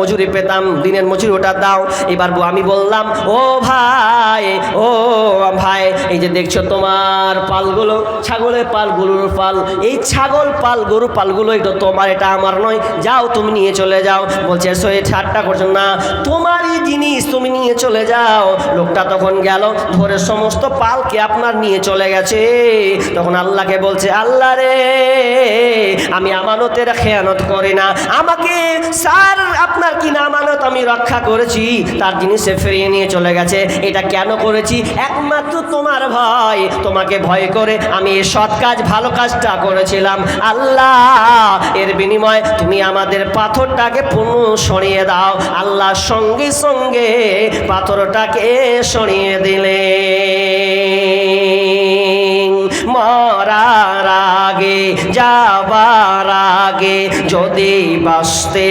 মজুরি পেতাম, দিনের মজুরি ওটা দাও। এবার আমি বললাম, ও ভাই ও ভাই, এই যে দেখছ তোমার পালগুলো, ছাগলের পাল গরুর পাল। এই ছাগল পাল, গরু পালগুলো, এটা তোমার, এটা আমার নয়। যাও, তুমি নিয়ে চলে যাও। বলছে সে ঠাট্টা করছ না। তোমারই জিনিস তুমি নিয়ে চলে যাও। লোকটা তখন গেল ধরে সমস্ত পালকে আপনার নিয়ে চলে গেছে। তখন আল্লাহকে বলছে, আল্লাহ রে, আমি আমানতের খেয়ানত করি না। আমাকে স্যার, আপনার কি না আমানত আমি রক্ষা করেছি। তার জিনিস ফিরিয়ে নিয়ে চলে গেছে। এটা কেন করেছি? একমাত্র তোমার ভয়। তোমাকে ভয় করে আমি এই সৎ কাজ, ভালো কাজটা করেছিলাম। আল্লাহ, এর বিনিময়ে তুমি আমাদের পাথরটাকে পুনঃ সরিয়ে দাও। আল্লাহ সঙ্গে সঙ্গে পাথরটাকে সরিয়ে দিলে মরার আগে যাবার আগে যদি বাঁচতে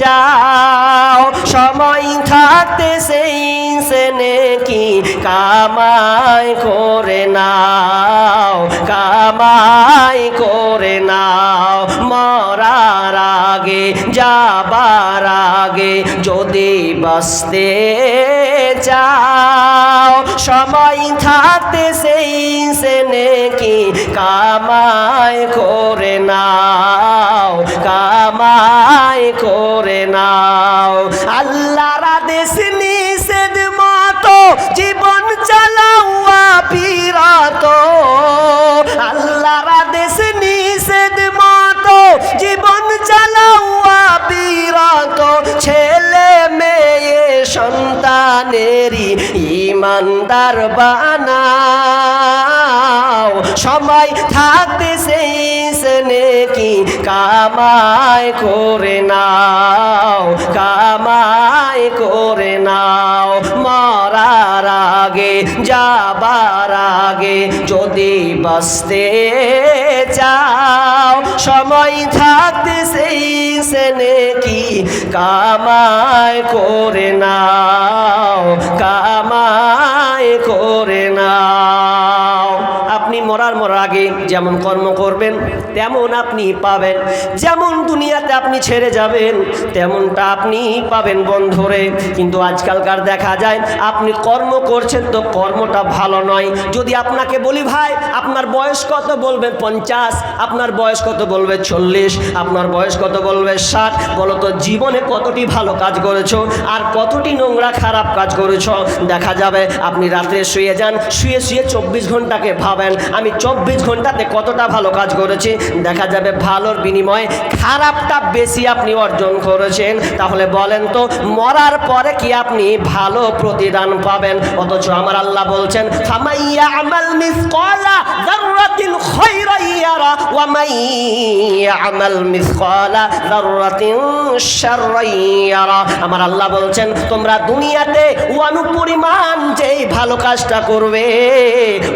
চাও সময় থাকতে সেই সেনে কি কামাই করে নাও, কামাই করে নাও। মরার আগে, যাবার আগে যদি বাঁচতে চাও, সময় থাকতে সেই সেনে কি কামাই করে নাও, কামাই করে নাও। আল্লাহর আদেশ বিরত। আল্লাহর আদেশ নিষেধ মতো জীবন চালাওয়া বিরত। ছেলে, মেয়ে, সন্তানেরই ইমানদার বানাও। সময় থাকতে সেই কি কামাই করে নাও, কামাই করে নাও। মরার আগে, যাবার আগে যদি বাঁচতে চাও, সময় থাকতে সেই সেনে কি কামাই করে নাও কামায় করে নাও। আপনি মরার মরার আগে যেমন কর্ম করবেন, তেমন আপনি পাবেন। যেমন দুনিয়াতে আপনি ছেড়ে যাবেন, তেমনটা আপনি পাবেন বন্ধরে। কিন্তু আজকালকার দেখা যায়, আপনি কর্ম করছেন তো কর্মটা ভালো নয়। যদি আপনাকে বলি, ভাই, আপনার বয়স কত? বলবেন, পঞ্চাশ। আপনার বয়স কত? বলবে, চল্লিশ। আপনার বয়স কত? বলবে, ষাট। বলো তো, জীবনে কতটি ভালো কাজ করেছ? আর কতটি নোংরা খারাপ কাজ করেছ? দেখা যাবে, আপনি রাত্রে শুয়ে যান, শুয়ে শুয়ে চব্বিশ ঘন্টাকে ভাবেন। আমি চব্বিশ ঘন্টাতে কতটা ভালো কাজ করেছি? দেখা যাবে ভালোর বিনিময়ে খারাপটা বেশি আপনি অর্জন করেছেন। তাহলে বলেন তো, মরার পরে কি আপনি ভালো প্রতিদান পাবেন? অথচ আমার আল্লাহ বলছেন, ফামাইয়া আমাল মিসকালা যাররাতিন খায়রান ইয়ারা, ওয়া মাইয়া আমাল মিসকালা যাররাতিন শাররান ইয়ারা। আমার আল্লাহ বলছেন, তোমরা দুনিয়াতে অনুপরিমাণ যেই ভালো কাজটা করবে,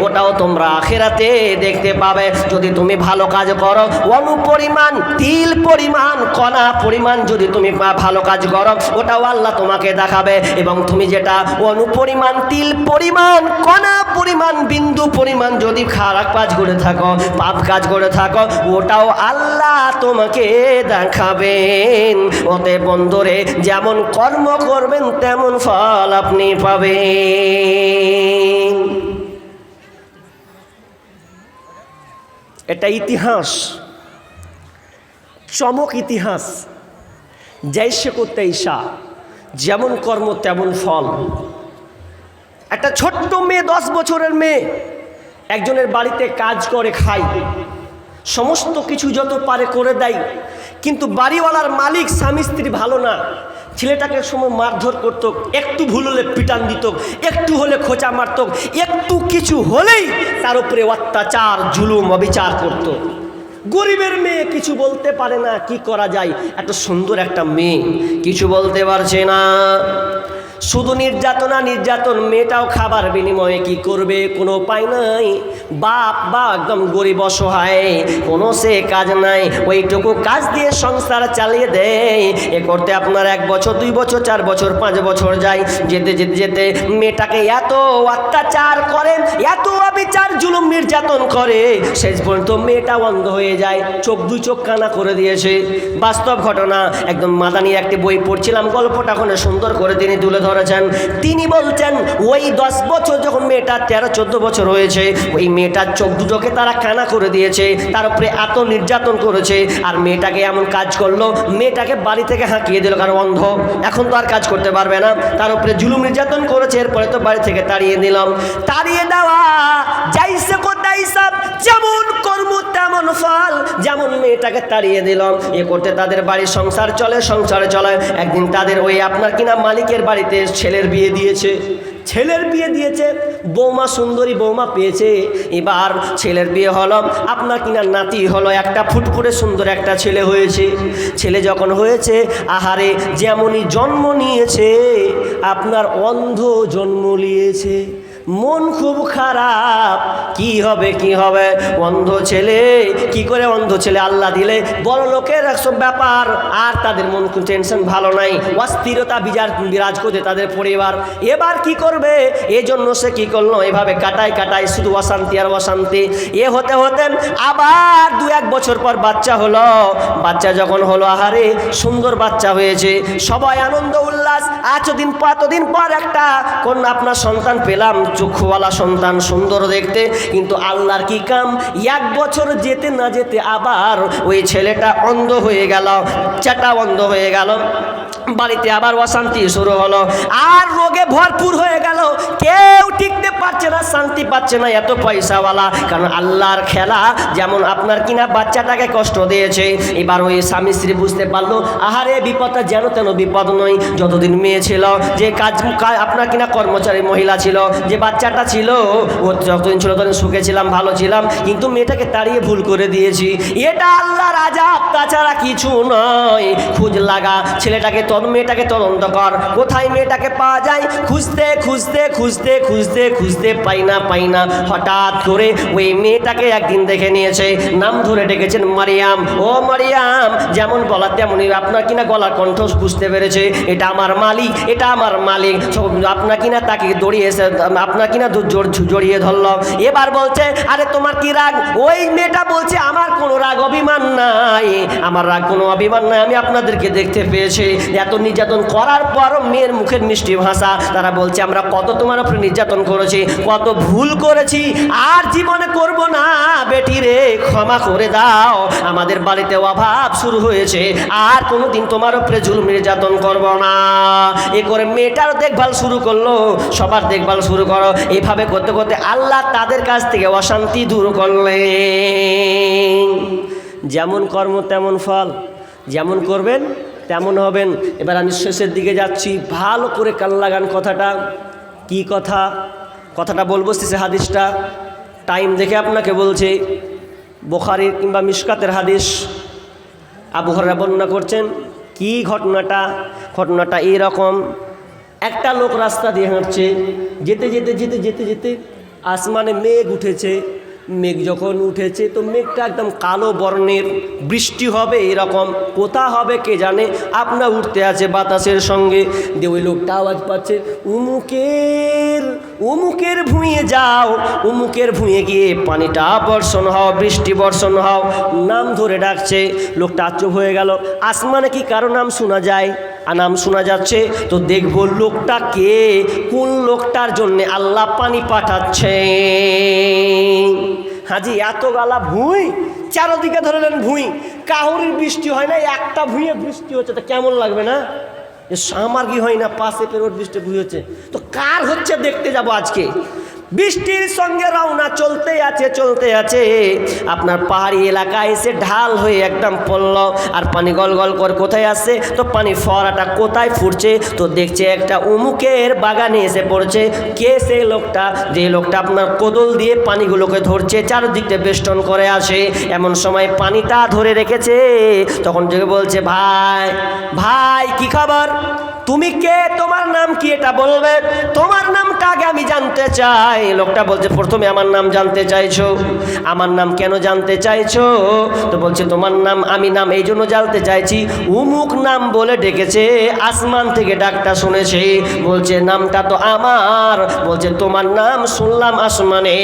ওটাও তোমরা আখেরাতে দেখতে পাবে। যদি তুমি ভালো কাজ করো, অনুপরিমাণ, তিল পরিমাণ কণা পরিমাণ যদি তুমি ভালো কাজ করো, ওটাও আল্লাহ তোমাকে দেখাবে। এবং তুমি যেটা অনুপরিমাণ, তিল পরিমাণ কণা পরিমাণ, বিন্দু পরিমাণ যদি খারাপ কাজ করে থাকো, পাপ কাজ করে থাকো, ওটাও আল্লাহ তোমাকে দেখাবেন। ওতে বন্ধুরে, যেমন কর্ম করবেন, তেমন ফল আপনি পাবেন। এটা ইতিহাস। চমক ইতিহাস। জৈসে করতে ঈশা, যেমন কর্ম তেমন ফল। একটা ছোট্ট মেয়ে, দশ বছরের মেয়ে, একজনের বাড়িতে কাজ করে, খায়। সমস্ত কিছু যত পারে করে দেয়, কিন্তু বাড়িওয়ালার মালিক, স্বামী, স্ত্রী ভালো না। ছেলেটাকে সময় মারধর করত, একটু ভুল হলে পিটান দিত, একটু হলে খোঁচা মারত, একটু কিছু হলেই তার উপরে অত্যাচার, জুলুম, অবিচার করত। গরিবের মেয়ে কিছু বলতে পারে না, কি করা যায় এত সুন্দর একটা মেয়ে, কিছু বলতে পারছে না শুধু নির্যাতনা নির্যাতন, মেয়েটাও খাবার বিনিময়ে কি করবে? কোনো উপায় নাই। বাপ বা একদম গরিব অসহায়। কোনো সে কাজ নাই। ওইটুকু কাজ দিয়ে সংসার চালিয়ে দেয়। এ করতে আপনার এক বছর, দুই বছর, চার বছর, পাঁচ বছর যায়। যেতে যেতে যেতে মেয়েটাকে এত অত্যাচার করেন এত অবিচার, জুলুম, নির্যাতন করে, শেষ পর্যন্ত মেয়েটা অন্ধ হয়ে যায়। চোখ, দুই চোখ কানা করে দিয়েছে। বাস্তব ঘটনা, একদম মাদানির একটি বই পড়ছিলাম, গল্পটা ওখানে সুন্দর করে তিনি তুলে ধরেছেন। তিনি বলছেন, ওই দশ বছর যখন মেয়েটা তেরো, চোদ্দ বছর হয়েছে, ওই মেয়েটার চোখ দুটোকে তারা কানা করে দিয়েছে, তার উপরে এত নির্যাতন করেছে, আর মেয়েটাকে এমন কাজ করল, মেয়েটাকে বাড়ি থেকে হাঁকিয়ে দিল, কারণ অন্ধ। এখন তো আর কাজ করতে পারবে না। তার উপরে জুলুম নির্যাতন করেছে, এরপরে তো বাড়ি থেকে তাড়িয়ে দিলাম তাড়িয়ে দেওয়া যাইছে কোথায় সব? যেমন কর্ম, তেমন ফল। যেমন মেয়েটাকে তাড়িয়ে দিলাম। এ করতে তাদের বাড়ির সংসার চলে, সংসারে চলে। একদিন তাদের ওই আপনার কিনা মালিকের বাড়িতে ছেলের বিয়ে দিয়েছে। ছেলের বিয়ে দিয়েছে, বৌমা সুন্দরী বৌমা পেয়েছে। এবার ছেলের বিয়ে হলো, আপনার কিনা নাতি হলো, একটা ফুটফুটে সুন্দর একটা ছেলে হয়েছে। ছেলে যখন হয়েছে, আহারে যেমনই জন্ম নিয়েছে, আপনার অন্ধ জন্ম নিয়েছে। মন খুব খারাপ। কি হবে কি হবে? অন্ধ ছেলে, কি করে অন্ধ ছেলে আল্লাহ দিলে? বড় লোকের সব ব্যাপার। আর তাদের মন টেনশন ভালো নাই। অস্থিরতা, বিজার, বিরাজ করছে তাদের পরিবার। এবার কি করবে? এজন্য সে কি করল? এভাবে কাটায় কাটায় শুধু অশান্তি আর অশান্তি। এ হতে হতে আবার দু এক বছর পর বাচ্চা হলো। বাচ্চা যখন হলো, আহারে, সুন্দর বাচ্চা হয়েছে। সবাই আনন্দ, উল্লাস। এতদিন এতদিন পর একটা কোন আপনার সন্তান পেলাম। চক্ষুওয়ালা সন্তান সুন্দর দেখতে, কিন্তু আল্লাহর কি কাম? এক বছর যেতে না যেতে আবার ওই ছেলেটা অন্ধ হয়ে গেল চাটা অন্ধ হয়ে গেল। বাড়িতে আবার অশান্তি শুরু হলো। আর রোগে ভরপুর হয়ে গেল। কেউ টিকতে পারছে না শান্তি পাচ্ছে না এত পয়সাওয়ালা। কারণ আল্লাহর খেলা যেমন আপনার কিনা বাচ্চাটাকে কষ্ট দিয়েছে। এবার ওই স্বামী স্ত্রী বুঝতে পারল, আহারে বিপদটা যেন তেন বিপদ নয়। যতদিন মেয়ে ছিল, যে কাজ আপনার কিনা কর্মচারী মহিলা ছিল, যে বাচ্চাটা ছিল, ও যতদিন ছিল ততদিন সুখে ছিলাম, ভালো ছিলাম। কিন্তু মেয়েটাকে তাড়িয়ে ভুল করে দিয়েছি। এটা আল্লাহর রাজা তাছাড়া কিছু নয়। খুঁজ লাগা, ছেলেটাকে তদ, মেয়েটাকে তদন্ত কর। কোথায় মেয়েটাকে পাওয়া যায়? খুঁজতে খুঁজতে খুঁজতে খুঁজতে খুঁজতে পাই না পাই না। হঠাৎ করে ওই মেয়েটাকে একদিন দেখে নিয়েছে। নাম ধরে ডেকেছেন মারিয়াম। ও মারিয়াম, যেমন বলা তেমনই। আপনার কিনা গলার কণ্ঠ বুঝতে পেরেছে? এটা আমার মালিক, এটা আমার মালিক। আপনার কিনা তাকে দড়িয়ে এসে আপনার কিনা জড়িয়ে ধরলো। এবার বলছে, আরে, তোমার কি রাগ? ওই মেয়েটা বলছে, আমার কোনো রাগ, অভিমান নাই। আমার রাগ কোনো অভিমান নাই। আমি আপনাদেরকে দেখতে পেয়েছি। এত নির্যাতন করার পর মেয়ের মুখের মিষ্টি ভাষা। তারা বলছে, আমরা কত তোমার উপরে নির্যাতন করেছি। কত ভুল করেছি, আর জীবনে করব না। বেটি রে ক্ষমা করে দাও। আমাদের বাড়িতে অভাব শুরু হয়েছে, আর কোনোদিন তোমার উপরে জুল নির্যাতন করব না। এ করে মেয়েটার দেখভাল শুরু করল, সবার দেখভাল শুরু করো। এভাবে করতে করতে আল্লাহ তাদের কাছ থেকে অশান্তি দূর করলেন। যেমন কর্ম, তেমন ফল। যেমন করবেন, তেমন হবেন। এবার আমি শেষের দিকে যাচ্ছি। ভালো করে কান লাগান কথাটা। কি কথা? কথাটা বলব সে হাদিসটা। টাইম দেখে আপনাকে বলছি বোখারির কিংবা মিসকাতের হাদিস আবু হররা বর্ণনা করছেন, কি ঘটনাটা? ঘটনাটা এইরকম, একটা লোক রাস্তা দিয়ে হাঁটছে, যেতে যেতে যেতে যেতে যেতে আসমানে মেঘ উঠেছে মেঘ যখন উঠেছে, তো মেঘটা একদম কালো বর্ণের বৃষ্টি হবে এরকম। কোথা হবে কে জানে? আপনার উঠতে আছে বাতাসের সঙ্গে। দিয়ে ওই লোকটা আওয়াজ পাচ্ছে, উমুকের উমুকের ভুঁয়ে যাও, উমুকের ভুঁয়ে গিয়ে পানিটা বর্ষণ হও, বৃষ্টি বর্ষণ হও। নাম ধরে ডাকছে, লোকটা আচ্চুপ হয়ে গেল। আসমানে কি কারও নাম শোনা যায়? নাম শোনা যাচ্ছে। তো দেখব লোকটা কে? কোন লোকটার জন্যে আল্লাহ পানি পাঠাচ্ছে? হাজি, এত গালা ভুঁই। চারোদিকে ধরলেন ভুঁই। কাহুরির বৃষ্টি হয় না, একটা ভুঁয়ে বৃষ্টি হচ্ছে, তা কেমন লাগবে না? এ আমার কি হয় না, পাশে পেরোর বৃষ্টি ভুঁই হচ্ছে। তো কার হচ্ছে দেখতে যাব আজকে? বৃষ্টির সঙ্গে রওনা চলতে আছে চলতে আছে। আপনার পাহাড়ি এলাকায় এসে ঢাল হয়ে একদম পড়ল। আর পানি গল গল করে কোথায় আসছে? তো পানি ফোয়ারাটা কোথায় ফুটছে? তো দেখছে একটা উমুকের বাগানে এসে পড়ছে। কে সেই লোকটা? যে লোকটা আপনার কোদল দিয়ে পানিগুলোকে ধরছে, চারদিকটা বেষ্টন করে আসে এমন সময় পানিটা ধরে রেখেছে। তখন যে বলছে, ভাই ভাই, কি খবর? তুমি কে? তোমার নাম কি এটা বলবে? তোমার চাই। লোকটা বলছে, প্রথমে আমার নাম জানতে চাইছো। আমার নাম কেন জানতে চাইছো? তো বলছে, তোমার নাম আমি নাম এই জন্য জানতে চাইছি। উমুক নাম বলে ডেকেছে, আসমান থেকে ডাকটা শুনেছে। বলছে, নামটা তো আমার। বলছে, তোমার নাম শুনলাম আসমানে।